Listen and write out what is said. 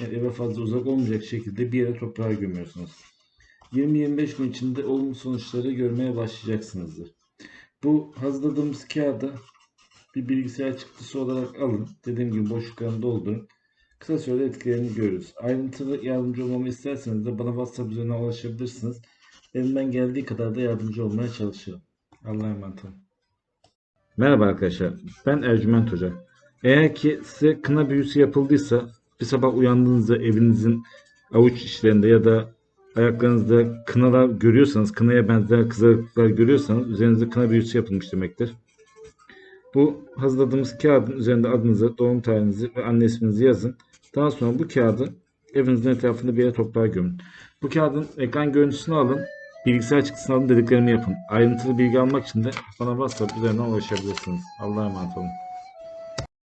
yani eve fazla uzak olmayacak şekilde bir yere toprağa gömüyorsunuz. 20-25 gün içinde olumlu sonuçları görmeye başlayacaksınızdır. Bu hazırladığımız kağıdı bir bilgisayar çıktısı olarak alın. Dediğim gibi boşluklarını doldurun. Kısa sürede etkilerini görürüz. Ayrıntılı yardımcı olmamı isterseniz de bana WhatsApp üzerinden ulaşabilirsiniz. Elimden geldiği kadar da yardımcı olmaya çalışırım. Allah'a emanet olun. Merhaba arkadaşlar. Ben Ercüment Hoca. Eğer ki size kına büyüsü yapıldıysa bir sabah uyandığınızda evinizin avuç içlerinde ya da ayaklarınızda kınalar görüyorsanız, kınaya benzer kızarıklıklar görüyorsanız üzerinizde kına büyüsü yapılmış demektir. Bu hazırladığımız kağıdın üzerinde adınızı, doğum tarihinizi ve anne isminizi yazın. Daha sonra bu kağıdı evinizin etrafında bir yere toprağa gömün. Bu kağıdın ekran görüntüsünü alın, bilgisayar çıktısını alın dediklerimi yapın. Ayrıntılı bilgi almak için de bana WhatsApp üzerinden ulaşabilirsiniz. Allah'a emanet olun.